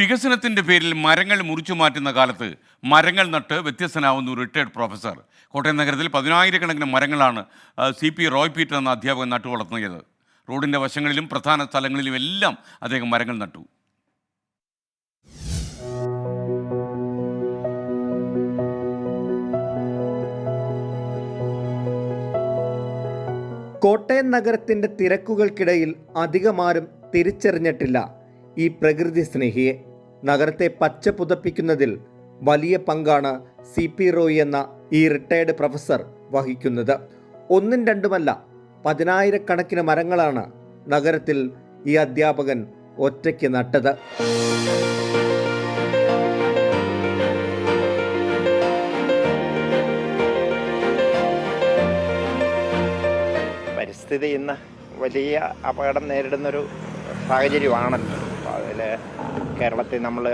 വികസനത്തിന്റെ പേരിൽ മരങ്ങൾ മുറിച്ചു മാറ്റുന്ന കാലത്ത് മരങ്ങൾ നട്ട് വ്യത്യസ്തനാവുന്ന ഒരു റിട്ടയർഡ് പ്രൊഫസർ കോട്ടയം നഗരത്തിൽ പതിനായിരക്കണക്കിന് മരങ്ങളാണ് സി പി റോയ് പീറ്റർ എന്ന അധ്യാപകൻ നട്ടു വളർത്തിയത്. റോഡിന്റെ വശങ്ങളിലും പ്രധാന സ്ഥലങ്ങളിലും എല്ലാം അദ്ദേഹം മരങ്ങൾ നട്ടു. കോട്ടയം നഗരത്തിന്റെ തിരക്കുകൾക്കിടയിൽ അധികമാരും തിരിച്ചറിഞ്ഞിട്ടില്ല ഈ പ്രകൃതി സ്നേഹിയെ. നഗരത്തെ പച്ച പുതപ്പിക്കുന്നതിൽ വലിയ പങ്കാണ് സി പി റോയ് എന്ന ഈ റിട്ടയർഡ് പ്രൊഫസർ വഹിക്കുന്നത്. ഒന്നും രണ്ടുമല്ല പതിനായിരക്കണക്കിന് മരങ്ങളാണ് നഗരത്തിൽ ഈ അധ്യാപകൻ ഒറ്റയ്ക്ക് നട്ടത്. പരിസ്ഥിതി ഇന്ന് വലിയ അപകടം നേരിടുന്നൊരു സാഹചര്യമാണല്ലോ. അതിൽ കേരളത്തിൽ നമ്മൾ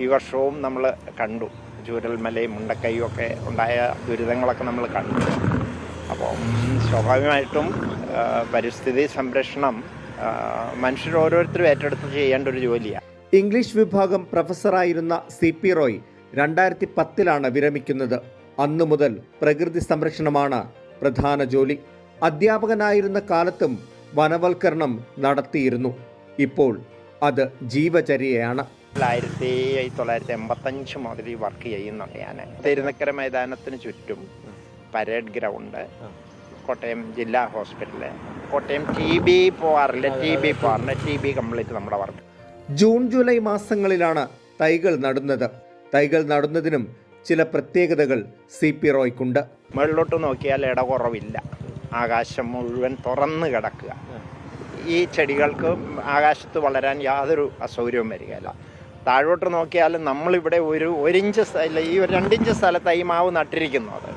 ഈ വർഷവും നമ്മൾ കണ്ടു. ചൂരൽമലയും മുണ്ടക്കൈയും ഒക്കെ ഉണ്ടായ ദുരിതങ്ങളൊക്കെ നമ്മൾ കണ്ടു. അപ്പോൾ സ്വാഭാവികമായിട്ടും പരിസ്ഥിതി സംരക്ഷണം മനുഷ്യർ ഓരോരുത്തരും ഏറ്റെടുത്ത് ചെയ്യേണ്ട ഒരു ജോലിയാണ് ഇംഗ്ലീഷ് വിഭാഗം പ്രൊഫസറായിരുന്ന സി പി റോയ് രണ്ടായിരത്തി പത്തിലാണ് വിരമിക്കുന്നത്. അന്നു മുതൽ പ്രകൃതി സംരക്ഷണമാണ് പ്രധാന ജോലി. അധ്യാപകനായിരുന്ന കാലത്തും വനവൽക്കരണം നടത്തിയിരുന്നു. ഇപ്പോൾ അത് ജീവചര്യയാണ്. ആയിരത്തി തൊള്ളായിരത്തി എൺപത്തഞ്ച് മുതൽ വർക്ക് ചെയ്യുന്നുണ്ട് ഞാൻ തിരുനക്കര മൈതാനത്തിന് ചുറ്റും പരേഡ് ഗ്രൗണ്ട് കോട്ടയം ജില്ലാ ഹോസ്പിറ്റൽ കോട്ടയം ടി ബി പോവാറില്ല? ടി ബി പോവാറില്ല? ടി ബി കംപ്ലീറ്റ് നമ്മുടെ വർക്ക് ജൂൺ ജൂലൈ മാസങ്ങളിലാണ് തൈകൾ നടുന്നത്. തൈകൾ നടുന്നതിനും ചില പ്രത്യേകതകൾ സി പി റോയ്ക്കുണ്ട്. മുകളിലോട്ട് നോക്കിയാൽ ഇടകുറവില്ല ആകാശം മുഴുവൻ തുറന്ന് കിടക്കുക. ഈ ചെടികൾക്ക് ആകാശത്ത് വളരാൻ യാതൊരു അസൗകര്യവും വരികയില്ല. താഴോട്ട് നോക്കിയാൽ നമ്മളിവിടെ ഒരു ഒരിഞ്ച് സ്ഥല ഈ ഒരു രണ്ടിഞ്ച് സ്ഥലത്ത് ഈ മാവ് നട്ടിരിക്കുന്നത്.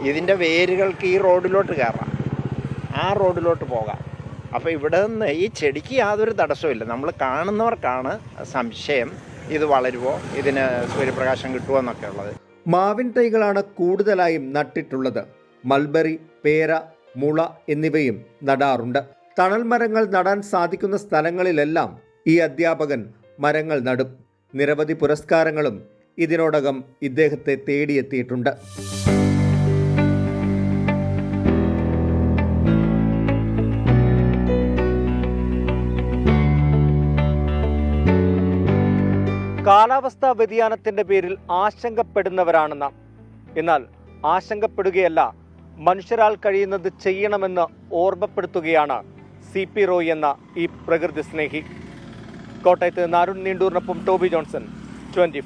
ഇതിന്റെ വേരുകൾക്ക് ഈ റോഡിലോട്ട് കയറാം. ആ റോഡിലോട്ട് പോകാം. അപ്പോൾ ഇവിടെ നിന്ന് ഈ ചെടിക്ക് യാതൊരു തടസ്സമില്ല നമ്മൾ കാണുന്നവർക്കാണ് സംശയം ഇത് വളരുമോ ഇതിന് സൂര്യപ്രകാശം കിട്ടുമോ എന്നൊക്കെ ഉള്ളത്. മാവിൻ തൈകളാണ് കൂടുതലായും നട്ടിട്ടുള്ളത്. മൽബറി പേര മുള എന്നിവയും നടാറുണ്ട്. തണൽ മരങ്ങൾ നടാൻ സാധിക്കുന്ന സ്ഥലങ്ങളിലെല്ലാം ഈ അധ്യാപകൻ മരങ്ങൾ നടും. നിരവധി പുരസ്കാരങ്ങളും ഇതിനോടകം ഇദ്ദേഹത്തെ തേടിയെത്തിയിട്ടുണ്ട്. കാലാവസ്ഥാ വ്യതിയാനത്തിന്റെ പേരിൽ ആശങ്കപ്പെടുന്നവരാണ് നാം. എന്നാൽ ആശങ്കപ്പെടുകയല്ല മനുഷ്യരാൾ കഴിയുന്നത് ചെയ്യണമെന്ന് ഓർമ്മപ്പെടുത്തുകയാണ് സി പി റോയ് എന്ന ഈ പ്രകൃതി സ്നേഹി. കോട്ടയത്ത് നാരുൺ നീണ്ടൂറിനൊപ്പം ടോബി ജോൺസൺ ട്വന്റി